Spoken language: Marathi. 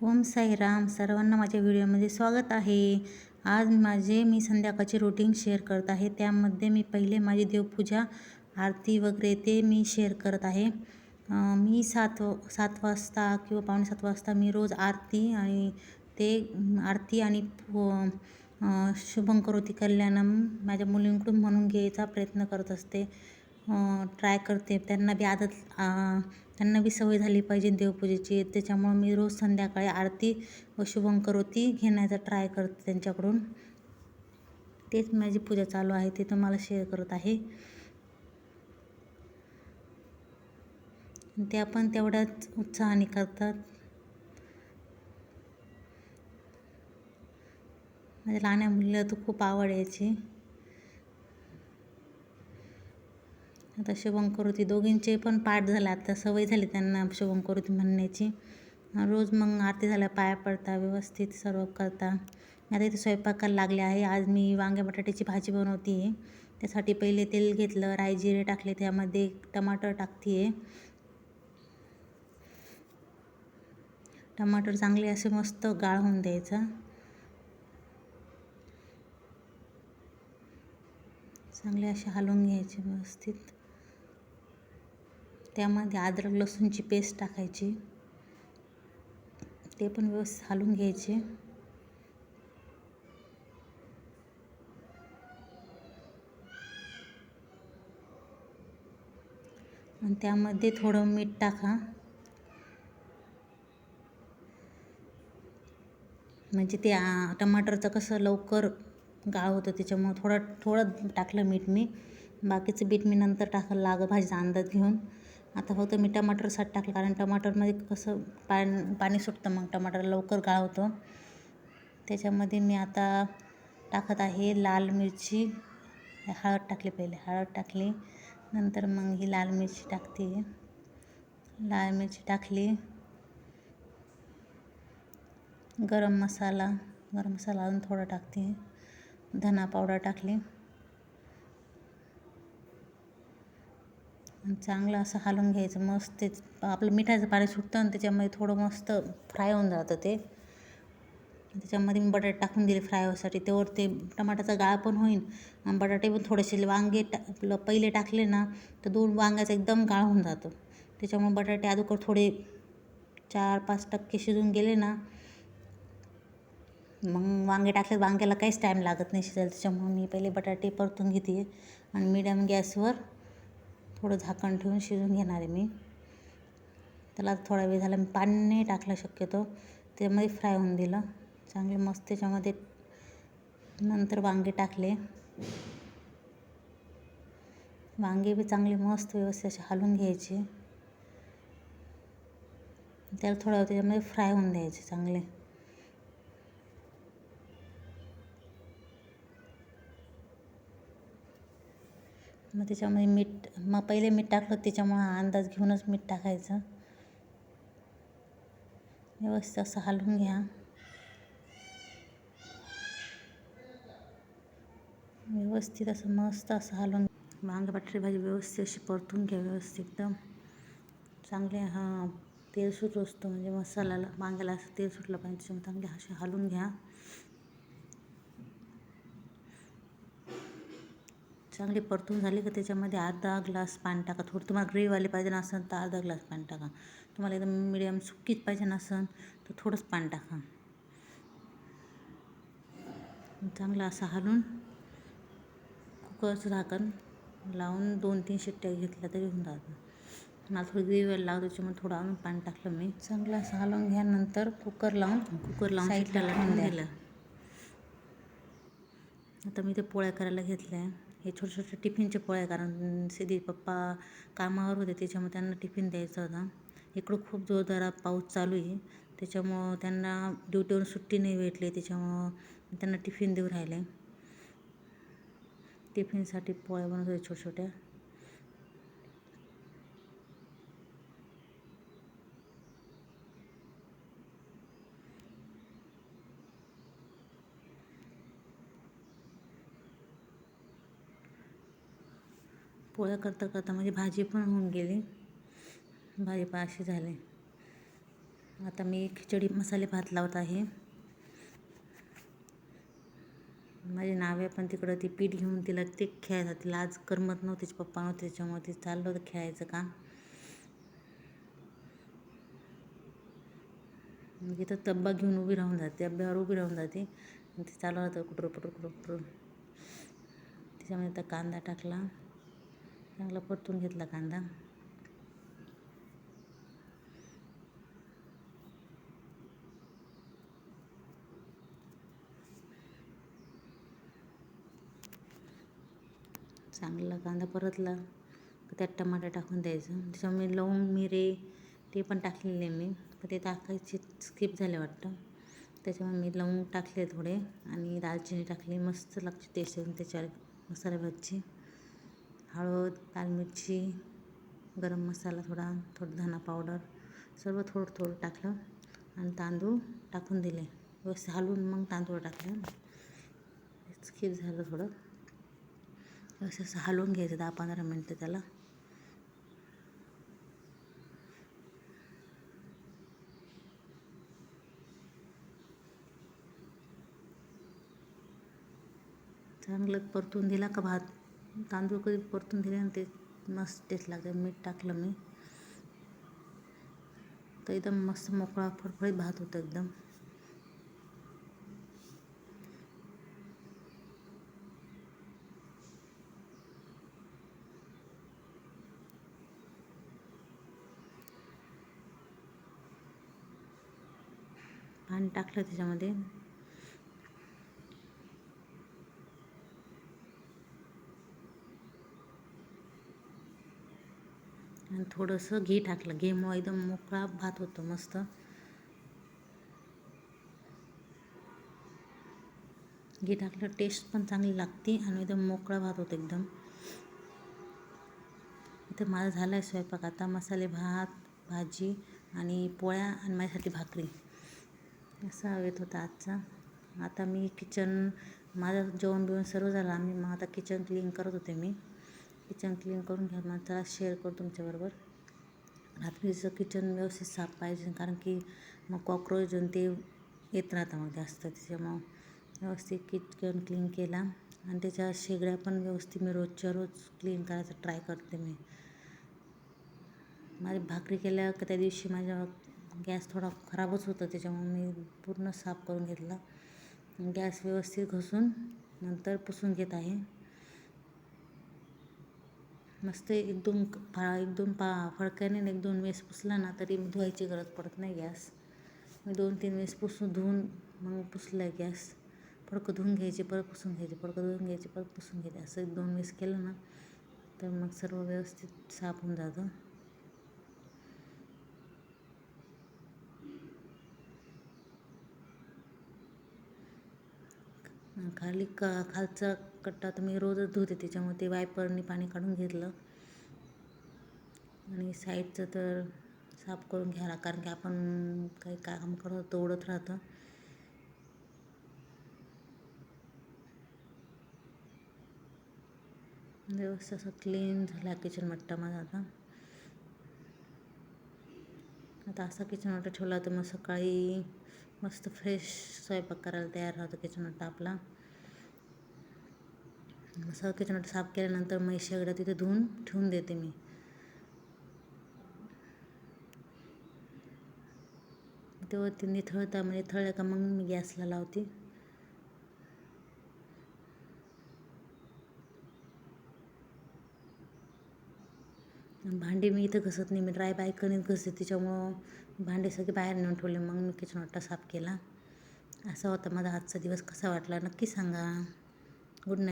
ओम साईराम सर्वांना माझ्या व्हिडिओमध्ये स्वागत आहे. आज माझे मी संध्याकाळचे रुटीन शेअर करत आहे. त्यामध्ये मी पहिले माझी देवपूजा आरती वगैरे ते मी शेअर करत आहे. मी सात सात वाजता किंवा पावणे सात वाजता मी रोज आरती आणि ते आरती आणि शुभंकरोती शुभं करोती कल्याणम माझ्या मुलींकडून म्हणून घ्यायचा प्रयत्न करत असते. ट्राय करते. त्यांना बी आदत त्यांना बी सवय झाली पाहिजे देवपूजेची. त्याच्यामुळं मी रोज संध्याकाळी आरती व शुभंकर करोती घेण्याचा ट्राय करते त्यांच्याकडून. तेच माझी पूजा चालू आहे ते तुम्हाला शेअर करत आहे. ते पण तेवढ्याच उत्साहाने करतात. माझ्या लहान्या मुलीला तर खूप आवड यायची. आता शुभं दोघींचे पण पाठ झाला. आता सवय झाली त्यांना शुभं म्हणण्याची. रोज मग आरती झाल्या पाया पडता व्यवस्थित सर्व करता. मी आता इथे स्वयंपाकाला लागले आहे. आज मी वांग्या बटाट्याची भाजी बनवते. आहे त्यासाठी पहिले तेल घेतलं राय जिरे टाकले. त्यामध्ये टमाटर टाकते. आहे टमाटर चांगले असे मस्त गाळ होऊन द्यायचा. चांगले असे हलवून घ्यायचे व्यवस्थित. त्यामध्ये अद्रक लसूणची पेस्ट टाकायची. ते पण व्यवस्थित हलवून घ्यायचे. आणि त्यामध्ये थोडं मीठ टाका. म्हणजे ते टमाटरचं कसं लवकर गाळ होतं त्याच्यामुळं थोडं थोडं टाकलं मीठ मी. बाकीचं बीट मी नंतर टाकायला लागं भाजीचा अंदाज घेऊन. आता फक्त मी टमाटरसाठी टाकलं कारण टमाटरमध्ये कसं पाणी पाणी सुटतं मग टमाटर लवकर गाळ होतं. त्याच्यामध्ये मी आता टाकत आहे लाल मिरची. हळद टाकली पहिले हळद टाकली. नंतर मग ही लाल मिरची टाकते. लाल मिरची टाकली. गरम मसाला गरम मसाला अजून थोडा टाकते. धना पावडर टाकली आणि चांगलं असं हलवून घ्यायचं मस्त ते आपलं मिठाचं पाणी सुटतं आणि त्याच्यामध्ये थोडं मस्त फ्राय होऊन जातं ते. त्याच्यामध्ये मी बटाटे टाकून दिले फ्राय होसाठी तेवढं ते टमाटाचा गाळ पण होईल आणि बटाटे पण थोडेसे वांगे टा आपलं पहिले टाकले ना तर दोन वांग्याचा एकदम गाळ होऊन जातो. त्याच्यामुळे बटाटे अगोदर थोडे चार पाच टक्के शिजून गेले ना मग वांगे टाकले वांग्याला काहीच टाईम लागत नाही शिजायला. त्याच्यामुळे मी पहिले बटाटे परतून घेते आणि मिडियम गॅसवर थोडं झाकण ठेवून शिजून घेणार आहे मी. त्याला थोडा वेळ झाला मी पाणी नाही टाकलं शक्यतो. त्यामध्ये फ्राय होऊन दिलं. चांगले मस्त त्याच्यामध्ये नंतर वांगे टाकले. वांगे बी चांगले मस्त व्यवस्थित असे हलवून घ्यायचे. त्याला थोडा वेळ त्याच्यामध्ये फ्राय होऊन द्यायचे चांगले. मग त्याच्यामध्ये मीठ मग पहिले मीठ टाकलं त्याच्यामुळं हा अंदाज घेऊनच मीठ टाकायचं. व्यवस्थित असं हलवून घ्या. व्यवस्थित असं मस्त असं हलवून वांगे बटाटे भाजी व्यवस्थित अशी परतून घ्या व्यवस्थित एकदम. चांगले हां तेल सुट असतो म्हणजे मसाल्याला वांग्याला असं तेल सुटलं पाहिजे त्याच्यामुळे चांगले असे हलवून घ्या. चांगली परतून झाली का त्याच्यामध्ये अर्धा ग्लास पाणी टाका. थोडं तुम्हाला ग्रेव्हीवाले पाहिजे नसेल तर अर्धा ग्लास पाणी टाका. तुम्हाला एकदम मिडियम सुकीच पाहिजे नसेल तर थोडंच पाणी टाका. चांगलं असं हलवून कुकरचं झाकण लावून दोन तीन शिट्ट्या घेतल्या तरी होऊन जातं. मला थोडी ग्रेव्ही लागतं त्याच्यामुळे थोडं अजून पाणी टाकलं मी. चांगलं असं हलवून घ्या नंतर कुकर लावून कुकर लावून शिट्ट्याला दिलं. आता मी ते पोळ्या करायला घेतल्या. हे छोटे छोटे टिफिनचे पोळ्या कारण सिधी पप्पा कामावर होते त्याच्यामुळे त्यांना टिफिन द्यायचा होता. इकडं खूप जोरदारात पाऊस चालू आहे. त्याच्यामुळं त्यांना ड्युटीवरून सुट्टी नाही भेटली त्याच्यामुळं त्यांना टिफिन देऊ राहिले. टिफिनसाठी पोळ्या बनवत होते छोट्या छोट्या. पोळ्या करता करता माझी भाजी पण होऊन गेली. भाजी पण अशी झाली. आता मी खिचडी मसाले भात लावत आहे. माझी नावे पण तिकडं ती पीठ घेऊन तिला ते खेळायला तिला आज करमत नव्हती पप्पा नव्हते त्याच्यामुळे ते चाललं होतं खेळायचं काम. मग इथं तब्बा घेऊन उभी राहून जाते डब्यावर उभी राहून जाते. आणि ते चालू होतं कुटर कुठं कुटर पुटर त्याच्यामध्ये आता कांदा टाकला. चांगला परतून घेतला कांदा. चांगला कांदा परतला त्यात टमाटर टाकून द्यायचं. त्याच्यामुळे लवंग मिरे ते पण टाकलेले मी. पण ते टाकायचे स्किप झाले वाटतं. त्याच्यामुळे मी लवंग टाकले थोडे आणि दालचिनी टाकली. मस्त लागते टेस्ट येऊन त्याच्यावर मसाला भाजी हळद लाल मिरची गरम मसाला थोडा थोडं धना पावडर सर्व थोडं थोडं टाकलं आणि तांदूळ टाकून दिले. व्यवस्थित हलवून मग तांदूळ टाकले. स्किप झालं थोडं. असं असं हलवून घ्यायचं दहा पंधरा मिनटं त्याला. चांगलं परतून दिला का भात? तांदूळ कधी परतून दिले आणि ते मस्त टेस्ट लागते. मीठ टाकलं मी. तर एकदम मस्त मोकळा फडफडीत भात होतं एकदम. पाणी टाकलं त्याच्यामध्ये. आणि थोडंसं घी टाकलं. घेमुळं एकदम मोकळा भात होतो मस्त. घी टाकलं टेस्ट पण चांगली लागते आणि एकदम मोकळा भात होतो एकदम. इथं माझा झाला आहे स्वयंपाक. आता मसाले भात भाजी आणि पोळ्या आणि माझ्यासाठी भाकरी. असा हवेत होता आजचा. आता मी किचन माझं जेवण बिवण सर्व झालं. आम्ही मग आता किचन क्लीन करत होते मी. किचन क्लीन करून घ्या मग त्याला शेअर करतो तुमच्याबरोबर. रात्रीचं किचन व्यवस्थित साफ पाहिजे कारण की मग कॉक्रोच ते येत राहतं मग जास्त. त्याच्यामुळं व्यवस्थित किचन क्लीन केला. आणि त्याच्या शेगड्या पण व्यवस्थित मी रोजच्या रोज क्लीन करायचं ट्राय करते मी. माझी भाकरी केल्या त्या दिवशी माझ्या गॅस थोडा खराबच होता त्याच्यामुळे मी पूर्ण साफ करून घेतला. गॅस व्यवस्थित घसून नंतर पुसून घेत आहे. मस्त एक दोन फा एक दोन पा फडक्याने एक दोन वेळेस पुसला ना तरी धुवायची गरज पडत नाही गॅस. मी दोन तीन वेळेस पुसून धुवून मग पुसलं आहे गॅस. फडकं धुवून घ्यायचे परत पुसून घ्यायचे फडकं धुवून घ्यायचे परत पुसून घ्यायचे. असं एक दोन वेळेस केलं ना तर मग सर्व व्यवस्थित साफ होऊन जातं. खाली का खालचा कट्टा तर मी रोजच धुते त्याच्यामुळे ते वायपरनी पाणी काढून घेतलं. आणि साईडचं तर साफ करून घ्यायला कारण की आपण काही काम करतो तोडत राहतं. व्यवस्थित असं क्लीन झाला किचन मट्टा माझा आता. आता असा किचन मट्टा ठेवला तर मग सकाळी मस्त फ्रेश स्वयंपाक करायला तयार राहतो किचन मट्टा आपला. सगळं किचन साफ केल्यानंतर मग शेगडा तिथे धुवून ठेवून देते मी. तेव्हा ते निथळता म्हणजे थळल्या का मग मी गॅसला लावते. भांडी मी इथं घसत नाही मी ड्राय बायकनीच घसते. त्याच्यामुळं भांडे सगळे बाहेर नेऊन ठेवले मग मी किचन वाटा साफ केला. असा होता माझा आजचा दिवस. कसा वाटला? नक्की सांगा. Good night